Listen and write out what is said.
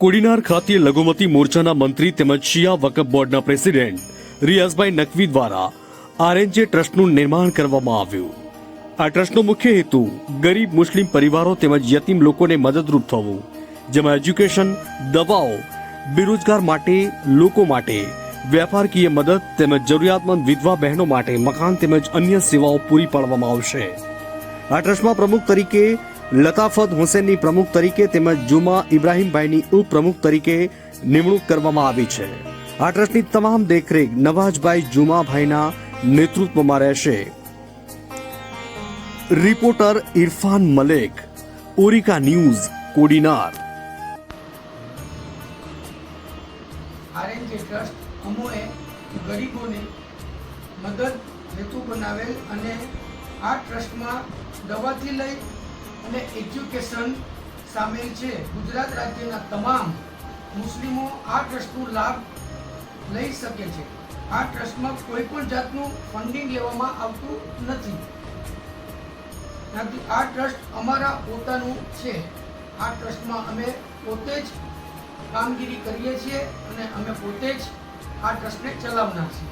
કોડીનાર ખાતે લઘુમતી મોરચાના મંત્રી તેમજ શિયા વકફ બોર્ડના પ્રેસિડેન્ટ રિયાઝભાઈ નકવી દ્વારા આરએનજે ટ્રસ્ટનું નિર્માણ કરવામાં આવ્યું. આ ટ્રસ્ટનો મુખ્ય હેતુ ગરીબ મુસ્લિમ પરિવારો તેમજ યતીમ લોકોને મદદરૂપ થવું, જેમાં એજ્યુકેશન, દવાઓ, બેરોજગાર માટે, લોકો માટે, વ્યાપારકીય મદદ તેમજ જરૂરિયાતમંદ વિધવા બહેનો માટે મકાન તેમજ અન્ય સેવાઓ પૂરી પાડવામાં આવશે. આ ટ્રસ્ટમાં પ્રમુખ તરીકે લતાફત હુસેનની પ્રમુખ તરીકે તેમજ જુમા ઇબ્રાહીમભાઈની ઉપપ્રમુખ તરીકે નિમણૂક કરવામાં આવી છે. આ ટ્રસ્ટની તમામ દેખરેખ નવાજભાઈ જુમાભાઈના નેતૃત્વમાં રહેશે. Reporter Irfan Malek, Orika news, Kodinar. RNJ trust અમોએ ગરીબોને મદદ હેતુ બનાવેલ અને આ ટ્રસ્ટમાં દવાથી લઈ અને એજ્યુકેશન સામેલ છે. ગુજરાત રાજ્યના તમામ મુસ્લિમો આ ટ્રસ્ટનો લાભ લઈ શકે છે. આ ટ્રસ્ટમાં કોઈ પણ જાતનું ફંડિંગ લેવામાં આવતું નથી. આ ટ્રસ્ટ અમારા પોતાનું છે. આ ટ્રસ્ટમાં અમે પોતે જ કામગીરી કરીએ છીએ અને અમે પોતે જ આ ટ્રસ્ટને ચલાવનાર છીએ.